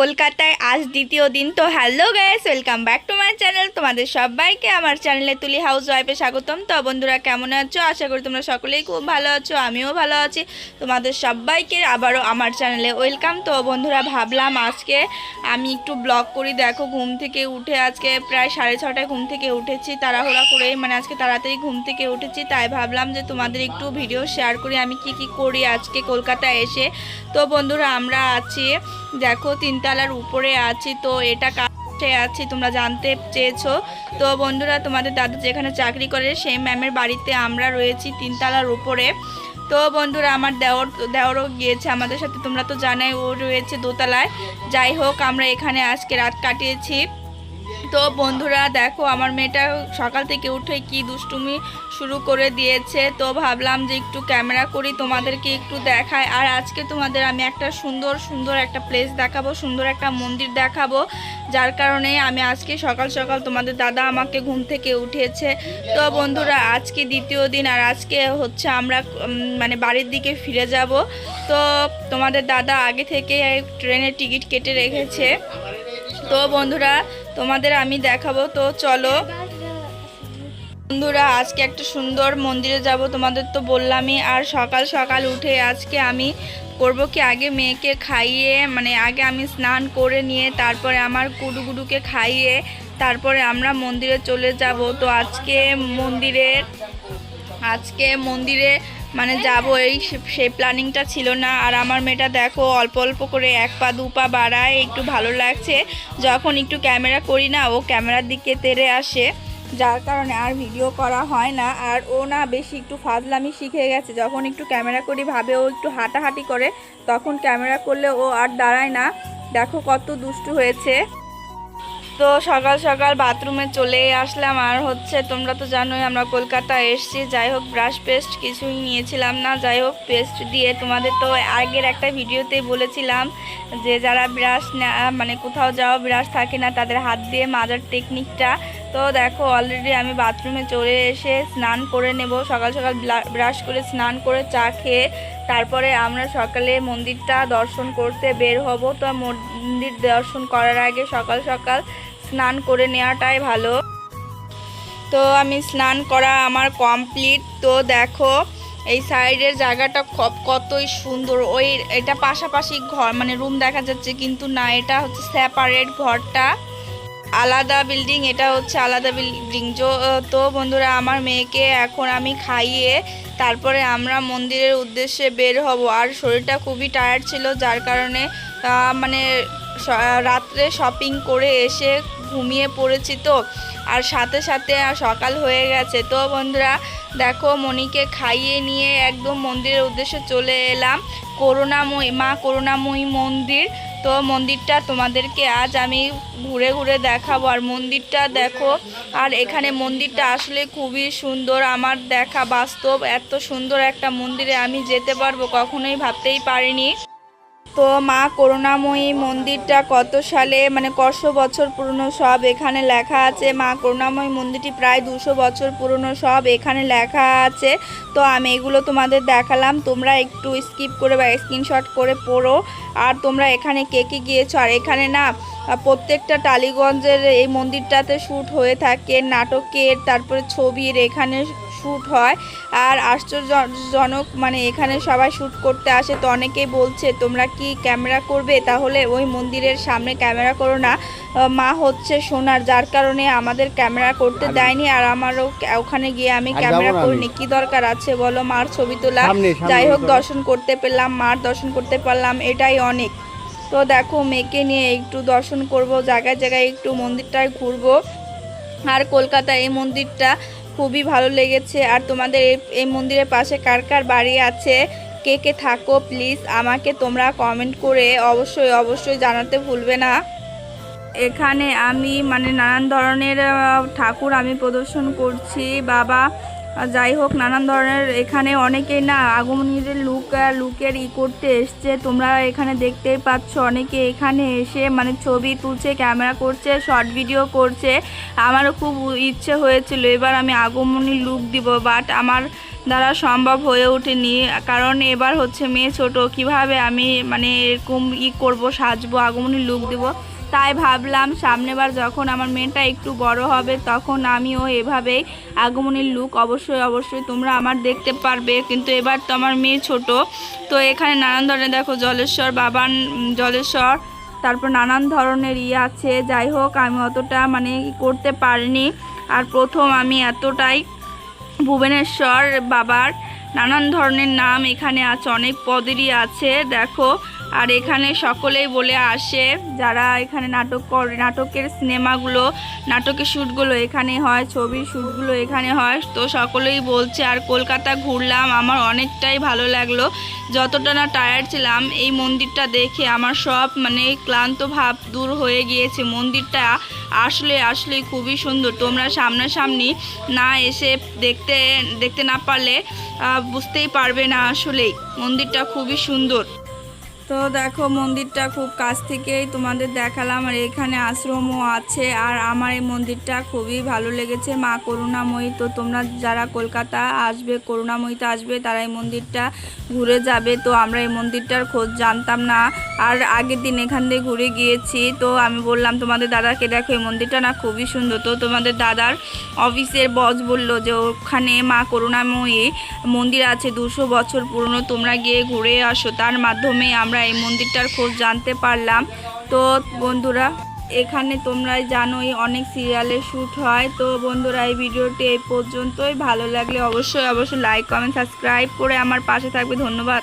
কলকাতায় আজ দ্বিতীয় দিন। তো hello guys welcome back to my channel তোমাদের সবাইকে আমার চ্যানেলে তুলি হাউস ওয়াইফে স্বাগতম। তো বন্ধুরা, কেমন আছো? আশা করি তোমরা সকলেই খুব ভালো আছো, আমিও ভালো আছি। তোমাদের সবাইকে আবারও আমার চ্যানেলে ওয়েলকাম তো বন্ধুরা, ভাবলাম আজকে আমি একটু ব্লগ করি। দেখো, ঘুম থেকে উঠে আজকে প্রায় সাড়ে ছটায় ঘুম থেকে উঠেছি, তাড়াহুড়া করে মানে আজকে তাড়াতাড়ি ঘুম থেকে উঠেছি, তাই ভাবলাম যে তোমাদের একটু ভিডিও শেয়ার করি। আমি কি কি করি আজকে কলকাতায় এসে। তো বন্ধুরা, আমরা আছি, দেখো তিনতলার উপরে আছি, তো এটা কাছে আছি, তোমরা জানতে চেয়েছো। তো বন্ধুরা, তোমাদের দাদু যেখানে চাকরি করে, সেই ম্যামের বাড়িতে আমরা রয়েছি তিনতলার উপরে। তো বন্ধুরা, আমার দেওর, দেওরও গিয়েছে আমাদের সাথে, তোমরা তো জানাই, ও রয়েছে দোতলায়। যাই হোক, আমরা এখানে আজকে রাত কাটিয়েছি। তো বন্ধুরা দেখো, আমার মেয়েটা সকাল থেকে উঠে কি দুষ্টুমি শুরু করে দিয়েছে। তো ভাবলাম যে একটু ক্যামেরা করি, তোমাদেরকে একটু দেখায় আর আজকে তোমাদের আমি একটা সুন্দর সুন্দর একটা প্লেস দেখাবো, সুন্দর একটা মন্দির দেখাবো, যার কারণে আমি আজকে সকাল সকাল তোমাদের দাদা আমাকে ঘুম থেকে উঠেছে। তো বন্ধুরা, আজকে দ্বিতীয় দিন আর আজকে হচ্ছে আমরা মানে বাড়ির দিকে ফিরে যাব। তো তোমাদের দাদা আগে থেকে ট্রেনের টিকিট কেটে রেখেছে। তো বন্ধুরা তোমাদের আমি দেখাবো, তো চলো। বন্ধুরা, আজকে একটা সুন্দর মন্দিরে যাব, তোমাদের তো বললামই, আর সকাল সকাল উঠে আজকে আমি করব কি আগে মেয়েকে খাইয়ে মানে আগে আমি স্নান করে নিয়ে, তারপরে আমার কুডুগুডুকে খাইয়ে, তারপরে আমরা মন্দিরে চলে যাব। তো আজকে মন্দিরের, আজকে মন্দিরে মানে যাব এই সেই প্ল্যানিংটা ছিল না। আর আমার মেয়েটা দেখো অল্প অল্প করে এক পা, দু পা বাড়ায়, একটু ভালো লাগছে। যখন একটু ক্যামেরা করি না, ও ক্যামেরার দিকে তেরে আসে। যার কারণে আর ভিডিও করা হয় না। আর ও না বেশি একটু ফাজলামি শিখে গেছে। যখন একটু ক্যামেরা করি, ভাবে ও একটু হাঁটাহাঁটি করে, তখন ক্যামেরা করলে ও আর দাঁড়ায় না। দেখো কত দুষ্টু হয়েছে। তো সকাল সকাল বাথরুমে চলে আসলাম। আর হচ্ছে, তোমরা তো জানোই আমরা কলকাতা এসেছি। যাই হোক ব্রাশ পেস্ট কিছুই নিয়েছিলাম না। যাই হোক পেস্ট দিয়ে তোমাদের তো আগের একটা ভিডিওতেই বলেছিলাম যে, যারা ব্রাশ মানে কোথাও যাওয়া ব্রাশ থাকে না, তাদের হাত দিয়ে মাজার টেকনিকটা তো দেখো অলরেডি আমি বাথরুমে চলে এসে স্নান করে নেব। সকাল সকাল ব্রাশ করে স্নান করে চা খেয়ে তারপরে আমরা সকালে মন্দিরটা দর্শন করতে বের হব। তো মন্দির দর্শন করার আগে সকাল সকাল স্নান করে নেওয়াটাই ভালো। তো আমি স্নান করা আমার কমপ্লিট তো দেখো, এই সাইডের জায়গাটা কতই সুন্দর। ওই এটা পাশাপাশি ঘর মানে রুম দেখা যাচ্ছে, কিন্তু না, এটা হচ্ছে সেপারেট ঘরটা। আলাদা বিল্ডিং এটা হচ্ছে আলাদা বিল্ডিং তো বন্ধুরা, আমার মেয়েকে এখন আমি খাইয়ে তারপরে আমরা মন্দিরের উদ্দেশ্যে বের হব। আর শরীরটা খুবই টায়ার্ড ছিল, যার কারণে মানে রাত্রে শপিং করে এসে ঘুমিয়ে পড়েছি তো। আর সাথে সাথে সকাল হয়ে গেছে। তো বন্ধুরা, দেখো মণিকে খাইয়ে নিয়ে একদম মন্দিরের উদ্দেশ্যে চলে এলাম। করুণাময়ী, মা করুণাময়ী মন্দির। তো মন্দিরটা তোমাদেরকে আজ আমি ঘুরে ঘুরে দেখাবো। আর মন্দিরটা দেখো, আর এখানে মন্দিরটা আসলে খুবই সুন্দর। আমার দেখা বাস্তব এত সুন্দর একটা মন্দিরে আমি যেতে পারব, কখনোই ভাবতেই পারিনি। তো মা করুণাময়ী মন্দিরটা কত সালে মানে কশো বছর পুরনো সব এখানে লেখা আছে। মা করুণাময়ী মন্দিরটি প্রায় দুশো বছর পুরনো সব এখানে লেখা আছে। তো আমি এগুলো তোমাদের দেখালাম। তোমরা একটু স্কিপ করে বা স্ক্রিনশট করে পড়ো। আর তোমরা এখানে কে কে গিয়েছো? আর এখানে না, প্রত্যেকটা টালিগঞ্জের এই মন্দিরটাতে শ্যুট হয়ে থাকে। নাটকের, তারপরে ছবির, এখানে শ্যুট হয়। আর আশ্চর্যজনক মানে এখানে সবাই শ্যুট করতে আসে তো অনেকেই বলছে তোমরা কি ক্যামেরা করবে? তাহলে ওই মন্দিরের সামনে ক্যামেরা করো না। মা হচ্ছে সোনার যার কারণে আমাদের ক্যামেরা করতে দেয়নি আর আমারও ওখানে গিয়ে আমি ক্যামেরা করিনি। কি দরকার আছে বলো? মার ছবি তোলা। যাই হোক দর্শন করতে পেলাম মার দর্শন করতে পারলাম এটাই অনেক। তো দেখো মেয়েকে নিয়ে একটু দর্শন করব জায়গায় জায়গায় একটু মন্দিরটায় ঘুরবো। আর কলকাতা এই মন্দিরটা খুবই ভালো লেগেছে। আর তোমাদের এই মন্দিরের পাশে কার কার বাড়ি আছে? কে কে থাকো প্লিজ আমাকে তোমরা কমেন্ট করে অবশ্যই অবশ্যই জানাতে ভুলবে না। এখানে আমি মানে নানান ধরনের ঠাকুর আমি প্রদর্শন করছি। বাবা যাই হোক, নানান ধরনের এখানে অনেকেই না আগমনীদের লুক লুকের ই করতে এসছে। তোমরা এখানে দেখতেই পাচ্ছ, অনেকে এখানে এসে মানে ছবি তুলছে ক্যামেরা করছে শর্ট ভিডিও করছে। আমারও খুব ইচ্ছে হয়েছিল, এবার আমি আগমনী লুক দিব বাট আমার দ্বারা সম্ভব হয়ে ওঠেনি। কারণ এবার হচ্ছে মেয়ে ছোট, কীভাবে আমি মানে এরকম ই করব, সাজবো আগমনী লুক দেব? তাই ভাবলাম সামনেবার যখন আমার মেয়েটা একটু বড় হবে, তখন আমিও এভাবেই আগমনীর লুক অবশ্যই অবশ্যই তোমরা আমার দেখতে পারবে। কিন্তু এবার তো আমার মেয়ে ছোট। তো এখানে নানান ধরনের, দেখো জলেশ্বর বাবান জলেশ্বর, তারপর নানান ধরনের ইয়ে আছে। যাই হোক, আমি অতটা মানে করতে পারিনি। আর প্রথম আমি এতটাই ভুবনেশ্বর বাবার নানান ধরনের নাম এখানে আছে, অনেক পদেরই আছে। দেখো আর এখানে সকলেই বলে আসে, যারা এখানে নাটক করে, নাটকের সিনেমাগুলো নাটকের শ্যুটগুলো এখানে হয়, ছবির শ্যুটগুলো এখানে হয়, তো সকলেই বলছে, আর কলকাতা ঘুরলাম, আমার অনেকটাই ভালো লাগল। যতটা না টায়ার্ড ছিলাম, এই মন্দিরটা দেখে আমার সব মানে ক্লান্ত ভাব দূর হয়ে গিয়েছে। মন্দিরটা আসলে আসলে খুবই সুন্দর। তোমরা সামনাসামনি না এসে দেখতে দেখতে না পারলে বুঝতেই পারবে না আসলেই। মন্দিরটা খুবই সুন্দর। তো দেখো মন্দিরটা খুব কাছ থেকেই তোমাদের দেখালাম, আর এখানে আশ্রমও আছে, আর আমার এই মন্দিরটা খুবই ভালো লেগেছে। মা করুণাময়ী, তো তোমরা যারা কলকাতা আসবে, করুণাময়ীতে আসবে, তারা এই মন্দিরটা ঘুরে যাবে। তো আমরা এই মন্দিরটার খোঁজ জানতাম না, আর আগের দিন এখান দিয়ে ঘুরে গিয়েছি। তো আমি বললাম, তোমাদের দাদাকে দেখো, এই মন্দিরটা না খুবই সুন্দর। তো তোমাদের দাদার অফিসের বস বলল যে, ওখানে মা করুণাময়ী মন্দির আছে, দুশো বছর পুরনো, তোমরা গিয়ে ঘুরে আসো। তার মাধ্যমে আমরা এই মন্দিরটার খোঁজ জানতে পারলাম। তো বন্ধুরা, এখানে তোমরাই জানোই অনেক সিরিয়ালের শ্যুট হয়। তো বন্ধুরা, এই ভিডিওটি এই পর্যন্তই। ভালো লাগলে অবশ্যই অবশ্যই লাইক কমেন্ট সাবস্ক্রাইব করে আমার পাশে থাকবে। ধন্যবাদ।